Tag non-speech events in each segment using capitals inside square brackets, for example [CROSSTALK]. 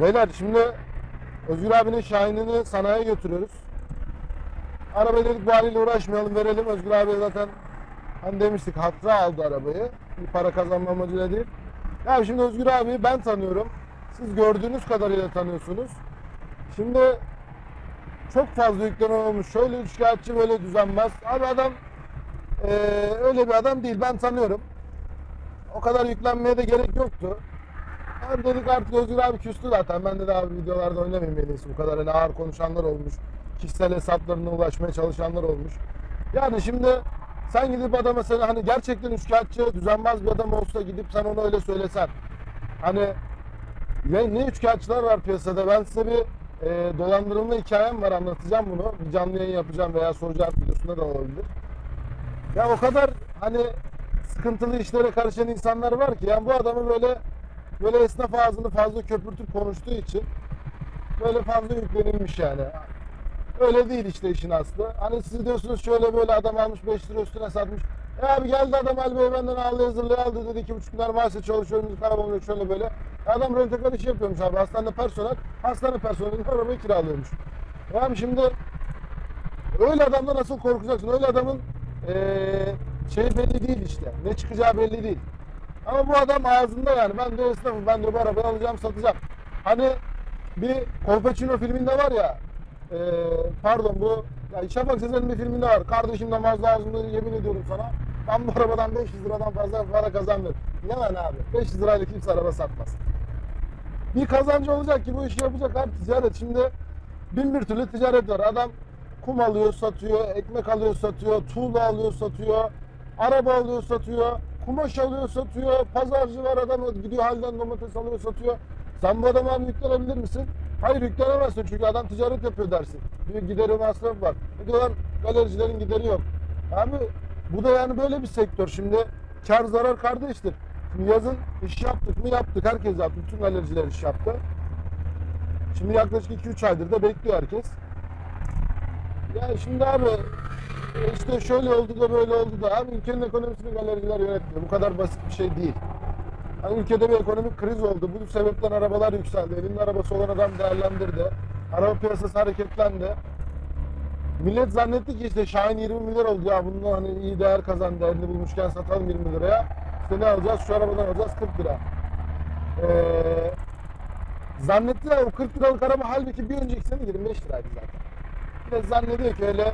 Beyler şimdi Özgür abinin Şahin'ini sanayiye götürüyoruz. Araba dedik bu haliyle uğraşmayalım verelim. Özgür abi zaten hani demiştik hatıra aldı arabayı. Bir para kazanma amacıyla değil. Ya şimdi Özgür abi ben tanıyorum. Siz gördüğünüz kadarıyla tanıyorsunuz. Şimdi çok fazla yükleme olmuş. Şöyle üçkağıtçı böyle düzenmez. Abi adam eee, öyle bir adam değil. Ben tanıyorum. O kadar yüklenmeye de gerek yoktu. Abi dedik artık Özgür abi küstü zaten. Ben de abi videolarda oynamayayım en iyisi. Bu kadar hani ağır konuşanlar olmuş. Kişisel hesaplarına ulaşmaya çalışanlar olmuş. Yani şimdi sen gidip adama sen hani gerçekten üçkağıtçı, düzenbaz bir adam olsa gidip sen ona öyle söylesen. Hani ya ne üçkağıtçılar var piyasada. Ben size bir e, dolandırılma hikayem var anlatacağım bunu. Bir canlı yayın yapacağım veya cevap videosunda da olabilir. Ya o kadar hani sıkıntılı işlere karışan insanlar var ki yani bu adamı böyle böyle esnaf ağzını fazla köpürtüp konuştuğu için böyle fazla yüklenilmiş yani. Öyle değil işte işin aslı. Hani siz diyorsunuz şöyle böyle adam almış 5 lira üstüne satmış. E abi geldi adam Ali Bey benden aldı hazırlığı aldı dedi ki buçuk milyar maaşla çalışıyorum biz karavanla şöyle böyle. E Adam rentekar işi yapıyormuş abi hastane personel. Hastane personelinin arabayı kiralıyormuş. E abi şimdi öyle adamdan nasıl korkacaksın? Öyle adamın eee şey belli değil işte. Ne çıkacağı belli değil. Ama bu adam ağzında yani. Ben de esnafım. Ben de bu arabayı alacağım satacağım. Hani bir Colpacino filminde var ya eee, pardon bu ya Şafak Sezer'in bir filminde var. Kardeşim de Mazda ağzımda yemin ediyorum sana. Ben bu arabadan 500 liradan fazla para kazanmıyorum. Yalan abi. 500 lirayla kimse araba satmaz. Bir kazancı olacak ki bu işi yapacak abi ticaret. Şimdi bin bir türlü ticaret var. Adam kum alıyor satıyor, ekmek alıyor satıyor, tuğla alıyor satıyor, araba alıyor satıyor, kumaş alıyor satıyor, pazarcı var adam gidiyor halden domates alıyor satıyor. Sen bu adama yüklenebilir misin? Hayır yüklenemezsin çünkü adam ticaret yapıyor dersin. Bir gideri masraf var. Ne diyorlar galericilerin gideri yok. Abi bu da yani böyle bir sektör. Şimdi kar zarar kardeştir. Şimdi yazın iş yaptık mı yaptık. Herkes yaptı. Bütün galericiler iş yaptı. Şimdi yaklaşık 2-3 aydır da bekliyor herkes. Ya şimdi abi işte şöyle oldu da böyle oldu da abi ülkenin ekonomisini galericiler yönetmiyor. Bu kadar basit bir şey değil. Hani ülkede bir ekonomik kriz oldu. Bu sebepten arabalar yükseldi. Elinin arabası olan adam değerlendirdi. Araba piyasası hareketlendi. Millet zannetti ki işte Şahin 20 milyar oldu ya bundan hani iyi değer kazandı. Elini bulmuşken satalım 20 liraya. İşte ne alacağız? Şu arabadan alacağız 40 lira. Ee, zannettiler o 40 liralık araba halbuki bir önceki sene 25 liraydı zaten. Millet zannediyor ki öyle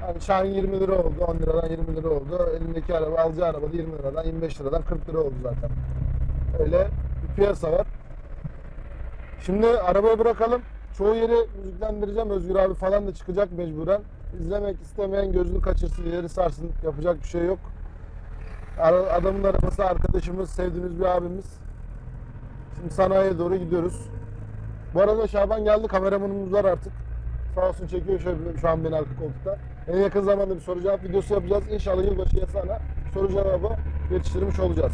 hani Şahin 20 lira oldu, 10 liradan 20 lira oldu. Elindeki araba, alacağı araba da 20 liradan 25 liradan 40 lira oldu zaten. Öyle bir piyasa var. Şimdi arabayı bırakalım. Çoğu yeri müziklendireceğim. Özgür abi falan da çıkacak mecburen. İzlemek istemeyen gözünü kaçırsın, ileri sarsın. Yapacak bir şey yok. Adamın arabası arkadaşımız, sevdiğimiz bir abimiz. Şimdi sanayiye doğru gidiyoruz. Bu arada Şaban geldi. Kameramanımız var artık. Sağ olsun çekiyor şöyle şu an beni arka koltukta. En yakın zamanda bir soru cevap videosu yapacağız. İnşallah yılbaşı yasağına soru cevabı yetiştirmiş olacağız.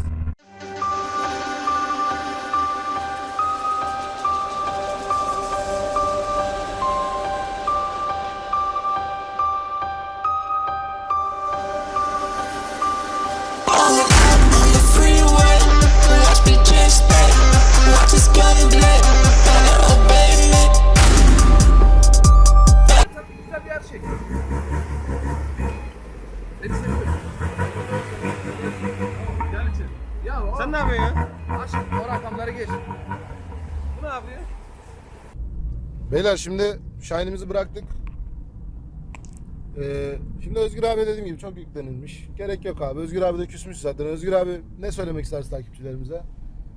Bu ne yapıyor? Beyler şimdi Şahin'imizi bıraktık. Ee, şimdi Özgür abi dediğim gibi çok yüklenilmiş. Gerek yok abi. Özgür abi de küsmüş zaten. Özgür abi ne söylemek istersin takipçilerimize?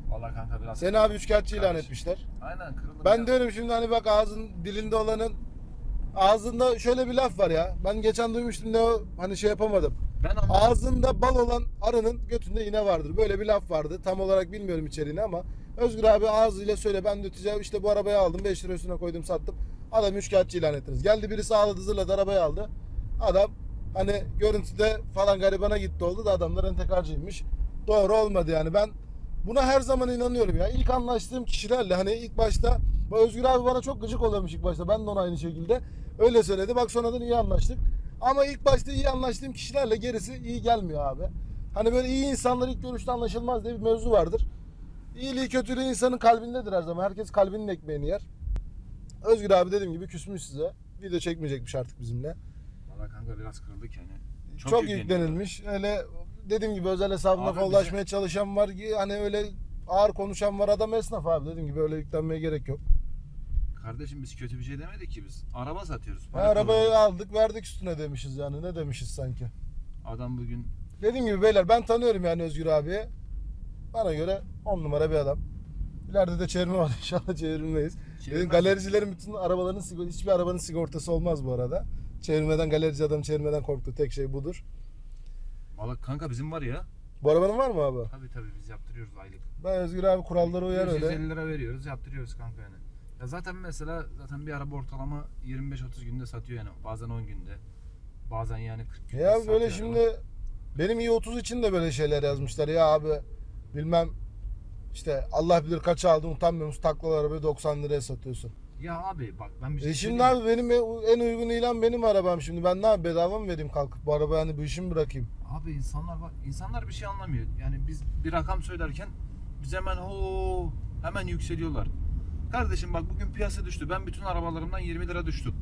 Vallahi kanka biraz. Seni abi üçkağıtçı ilan Kardeşim. etmişler. Aynen kırıldım. Ben ya. diyorum şimdi hani bak ağzın dilinde olanın ağzında şöyle bir laf var ya. Ben geçen duymuştum da o hani şey yapamadım. Ben ama Ağzında bal olan arının götünde iğne vardır. Böyle bir laf vardı. Tam olarak bilmiyorum içeriğini ama Özgür abi ağzıyla söyle ben döteceğim işte bu arabayı aldım 5 lira üstüne koydum sattım. Adam üçkağıtçı ilan ettiniz. Geldi birisi ağladı zırladı arabayı aldı. Adam hani görüntüde falan garibana gitti oldu da adamlar entekarcıymış. Doğru olmadı yani ben buna her zaman inanıyorum ya. İlk anlaştığım kişilerle hani ilk başta Özgür abi bana çok gıcık oluyormuş ilk başta. Ben de ona aynı şekilde. Öyle söyledi. Bak sonradan iyi anlaştık. Ama ilk başta iyi anlaştığım kişilerle gerisi iyi gelmiyor abi. Hani böyle iyi insanlar ilk görüşte anlaşılmaz diye bir mevzu vardır. İyiliği kötülüğü insanın kalbindedir her zaman. Herkes kalbinin ekmeğini yer. Özgür abi dediğim gibi küsmüş size. Video çekmeyecekmiş artık bizimle. Valla kanka biraz kırıldık yani. Çok, yükleniyor. yüklenilmiş. Öyle dediğim gibi özel hesabına Abi falan bize- çalışan var ki hani öyle ağır konuşan var adam esnaf abi dediğim gibi öyle yüklenmeye gerek yok. Kardeşim biz kötü bir şey demedik ki biz. Araba satıyoruz. Ha, arabayı kazanıyoruz. aldık verdik üstüne demişiz yani ne demişiz sanki. Adam bugün Dediğim gibi beyler ben tanıyorum yani Özgür abiyi. Bana göre 10 numara bir adam. İleride de çevirme var [LAUGHS] inşallah çevirmeyiz. Dedim galericilerin bütün arabalarının sigortası, hiçbir arabanın sigortası olmaz bu arada. Çevirmeden galerici adam çevirmeden korktu tek şey budur. Valla kanka bizim var ya. Bu arabanın var mı abi? Tabii tabii biz yaptırıyoruz aylık. Ben Özgür abi kurallara uyar öyle. 150 lira veriyoruz yaptırıyoruz kanka yani. Ya zaten mesela zaten bir araba ortalama 25-30 günde satıyor yani. Bazen 10 günde. Bazen yani 40 günde Ya satıyor böyle şimdi benim i30 için de böyle şeyler yazmışlar ya abi bilmem işte Allah bilir kaça aldın utanmıyor musun taklalı arabayı 90 liraya satıyorsun. Ya abi bak ben bir şey E şimdi söyleyeyim abi benim en uygun ilan benim arabam şimdi ben ne yapayım bedava mı vereyim kalkıp bu araba yani bu işi mi bırakayım? Abi insanlar bak insanlar bir şey anlamıyor. Yani biz bir rakam söylerken biz hemen ho hemen yükseliyorlar. Kardeşim bak bugün piyasa düştü. Ben bütün arabalarımdan 20 lira düştüm.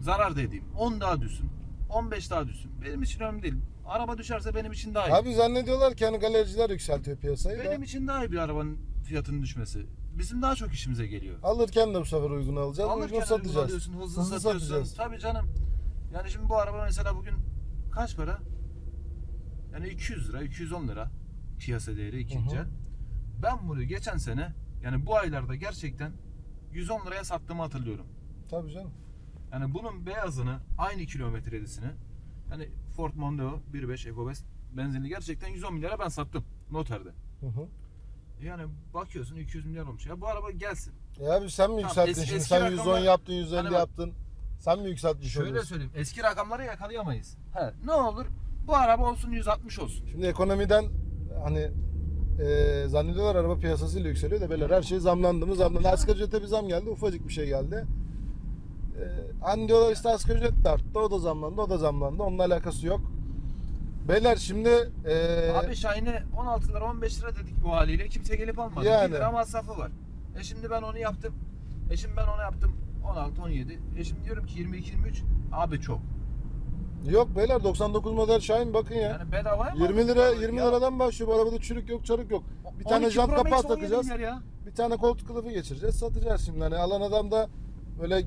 Zarar dediğim 10 daha düşsün. 15 daha düşsün. Benim için önemli değil. Araba düşerse benim için daha iyi. Abi zannediyorlar ki hani galericiler yükseltiyor piyasayı da. benim için daha iyi bir arabanın fiyatının düşmesi. Bizim daha çok işimize geliyor. Alırken de bu sefer uygun alacağız, Alırken uygun satacağız. alıyorsun, hızlı, Hızlı satıyorsun. satacağız. Tabii canım. Yani şimdi bu araba mesela bugün kaç para? Yani 200 lira, 210 lira piyasa değeri ikinci. Hı. Ben bunu geçen sene yani bu aylarda gerçekten 110 liraya sattığımı hatırlıyorum. Tabii canım. Yani bunun beyazını aynı kilometredesini yani Ford Mondeo 1.5 EcoBoost benzinli gerçekten 110 milyara ben sattım noterde. Hı hı. Yani bakıyorsun 200 milyar olmuş. Ya bu araba gelsin. E abi sen mi yükselttin es- şimdi? eski Sen 110 rakamlar- yaptın, 150 Hani bak- yaptın. Sen mi yükseltmiş Şöyle oluyorsun? söyleyeyim. Eski rakamları yakalayamayız. He, ne olur bu araba olsun 160 olsun. Şimdi ekonomiden hani e, zannediyorlar araba piyasasıyla yükseliyor da böyle her şey zamlandı mı zamlandı. Asgari ücrete bir zam geldi ufacık bir şey geldi. Hani diyorlar işte asgari ücret de arttı o da zamlandı o da zamlandı onunla alakası yok. Beyler şimdi e, Abi Şahin'e 16 lira 15 lira dedik bu haliyle kimse gelip almadı. Yani. 1 lira masrafı var. E şimdi ben onu yaptım. E şimdi ben onu yaptım 16 17. E şimdi diyorum ki 22 23 abi çok. yok beyler 99 model Şahin bakın ya. Yani bedavaya mı 20 lira aldık? 20 Ya, liradan başlıyor bu arabada çürük yok çarık yok. Bir tane 12 jant Pro Max kapağı 17 takacağız. milyar Ya. Bir tane koltuk kılıfı geçireceğiz satacağız şimdi. Hani alan adam da böyle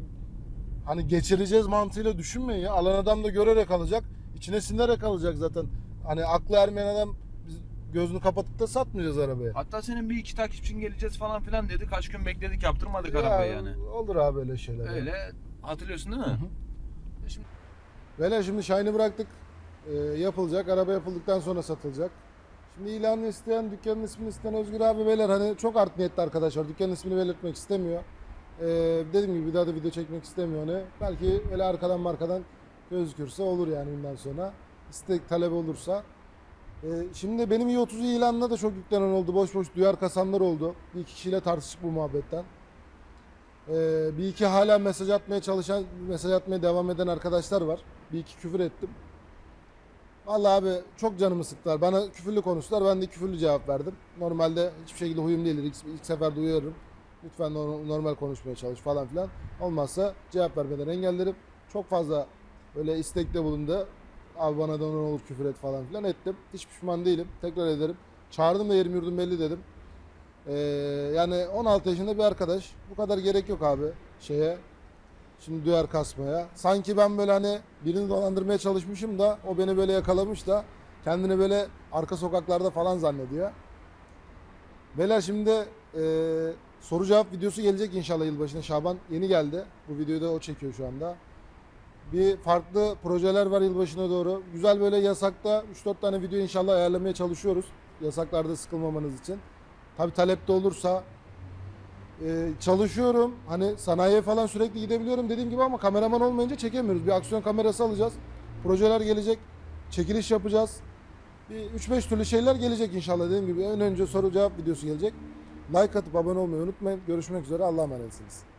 hani geçireceğiz mantığıyla düşünmeyin ya. Alan adam da görerek alacak. içine sinerek alacak zaten. Hani aklı ermeyen adam biz gözünü kapatıp da satmayacağız arabayı. Hatta senin bir iki takipçin geleceğiz falan filan dedi. Kaç gün bekledik yaptırmadık Ya, arabayı yani. Olur abi öyle şeyler. Öyle hatırlıyorsun değil mi? E şimdi Beyler şimdi Shine'ı bıraktık. Ee, yapılacak. Araba yapıldıktan sonra satılacak. Şimdi ilanını isteyen, dükkanın ismini isteyen Özgür abi beyler hani çok art niyetli arkadaşlar. Dükkanın ismini belirtmek istemiyor. Ee, dediğim gibi bir daha da video çekmek istemiyor hani. Belki öyle arkadan markadan gözükürse olur yani bundan sonra. İstek talebi olursa. Ee, şimdi benim i30 ilanına da çok yüklenen oldu. Boş boş duyar kasanlar oldu. Bir iki kişiyle tartıştık bu muhabbetten. Ee, bir iki hala mesaj atmaya çalışan, mesaj atmaya devam eden arkadaşlar var. Bir iki küfür ettim. Vallahi abi çok canımı sıktılar. Bana küfürlü konuştular. Ben de küfürlü cevap verdim. Normalde hiçbir şekilde huyum değildir. İlk, ilk seferde uyarırım. Lütfen nor- normal konuşmaya çalış falan filan. Olmazsa cevap vermeden engellerim. Çok fazla böyle istekte bulundu. Abi bana da ne olur küfür et falan filan ettim. Hiç pişman değilim. Tekrar ederim. Çağırdım da yerim yurdum belli dedim. Ee, yani 16 yaşında bir arkadaş. Bu kadar gerek yok abi şeye. Şimdi duyar kasmaya. Sanki ben böyle hani birini dolandırmaya çalışmışım da o beni böyle yakalamış da kendini böyle arka sokaklarda falan zannediyor. Beyler şimdi e, soru cevap videosu gelecek inşallah yılbaşına. Şaban yeni geldi. Bu videoyu da o çekiyor şu anda. Bir farklı projeler var yılbaşına doğru. Güzel böyle yasakta 3-4 tane video inşallah ayarlamaya çalışıyoruz. Yasaklarda sıkılmamanız için. Tabi talepte olursa ee, çalışıyorum. Hani sanayiye falan sürekli gidebiliyorum dediğim gibi ama kameraman olmayınca çekemiyoruz. Bir aksiyon kamerası alacağız. Projeler gelecek. Çekiliş yapacağız. Bir 3-5 türlü şeyler gelecek inşallah dediğim gibi. En önce soru cevap videosu gelecek. Like atıp abone olmayı unutmayın. Görüşmek üzere. Allah'a emanetsiniz.